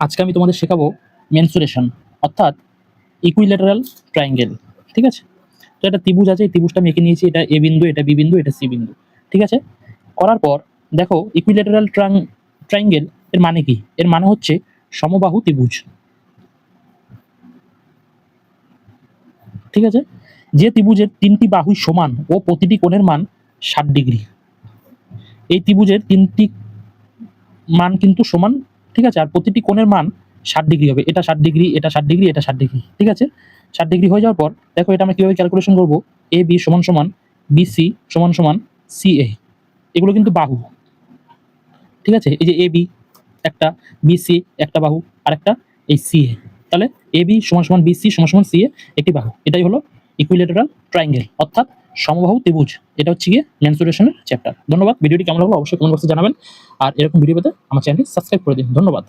আজকে আমি তোমাদের শেখাবো মেনসুরেশন অর্থাৎ ইকুইল্যাটারাল ট্রায়াঙ্গেল ঠিক আছে? তো একটা ত্রিভুজ আছে, এই ত্রিভুজটা আমি এঁকে নিয়েছি, এটা এ বিন্দু, এটা বি বিন্দু, এটা সি বিন্দু, ঠিক আছে? করার পর, দেখো ইকুইল্যাটারাল ট্রাং ট্রায়াঙ্গেল এর মানে কি? এর মানে হচ্ছে সমবাহু ত্রিভুজ। ঠিক আছে? যে ত্রিভুজের তিনটি বাহুই সমান ও প্রতিটি কোণের মান ষাট ডিগ্রি। এই ত্রিভুজের তিনটি মান কিন্তু সমান ঠিক আছে? আর প্রতিটি কোণের মান ষাট ডিগ্রি হবে। এটা ষাট ডিগ্রি, এটা ষাট ডিগ্রি, এটা ষাট ডিগ্রি, ঠিক আছে? ষাট ডিগ্রি হয়ে যাওয়ার পর, দেখো এটা আমরা কীভাবে ক্যালকুলেশন করব? এ বি সমান সমান বিসি সমান সমান সি এ এগুলো কিন্তু বাহু। ঠিক আছে? এই যে এ বি একটা বিসি একটা বাহু আর একটা এই সি এ তাহলে এ বি সমান সমান বিসি সমান সমান সি এ একটি বাহু। এটাই হলো ইকুইলেটারাল ট্রাইঙ্গেল অর্থাৎ সমবাহু ত্রিভুজ, এটা হচ্ছে গিয়ে মেনসুরেশনের চ্যাপ্টার ধন্যবাদ, ভিডিওটি কেমন লাগল অবশ্যই কমেন্ট বক্সে জানাবেন। আর এরকম ভিডিও পেতে আমার চ্যানেলটি সাবস্ক্রাইব করে দিন। ধন্যবাদ।